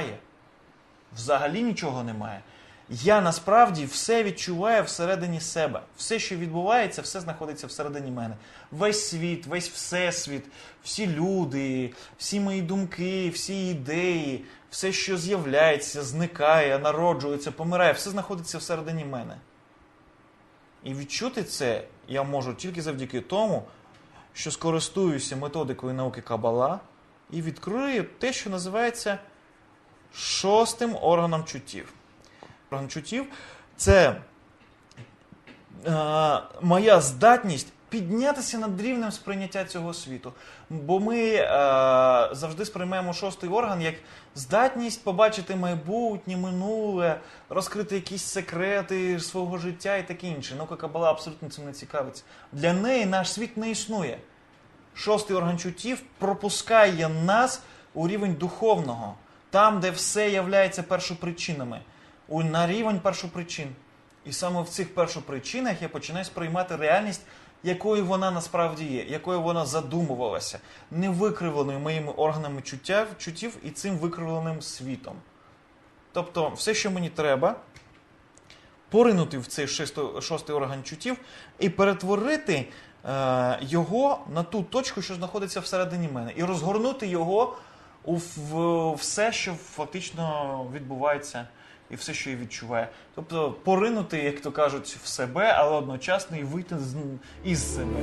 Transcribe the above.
немає. Взагалі нічого немає. Я насправді все відчуваю всередині себе. Все, що відбувається, все знаходиться всередині мене. Весь світ, весь всесвіт, всі люди, всі мої думки, всі ідеї, все, що з'являється, зникає, народжується, помирає, все знаходиться всередині мене. І відчути це я можу тільки завдяки тому, що скористуюся методикою науки Кабала і відкрию те, що називається шостим органом чуттів. Орган чуттів це е, моя здатність піднятися над рівнем сприйняття цього світу. Бо ми е, завжди сприймаємо шостий орган як здатність побачити майбутнє, минуле, розкрити якісь секрети свого життя і таке інше. Наука Кабала абсолютно цим не цікавиться. Для неї наш світ не існує. Шостий орган чуттів пропускає нас у рівень духовного, там, де все являється першопричинами, на рівень першопричин. І саме в цих першопричинах я починаю сприймати реальність, якою вона насправді є, якою вона задумувалася, не викривленою моїми органами чуття, чуттів і цим викривленим світом. Тобто, все, що мені треба, поринути в цей шостий орган чуттів і перетворити е, його на ту точку, що знаходиться всередині мене, і розгорнути його у все, що фактично відбувається, і все, що її відчуваю. Тобто поринути, як то кажуть, в себе, але одночасно і вийти з, із себе.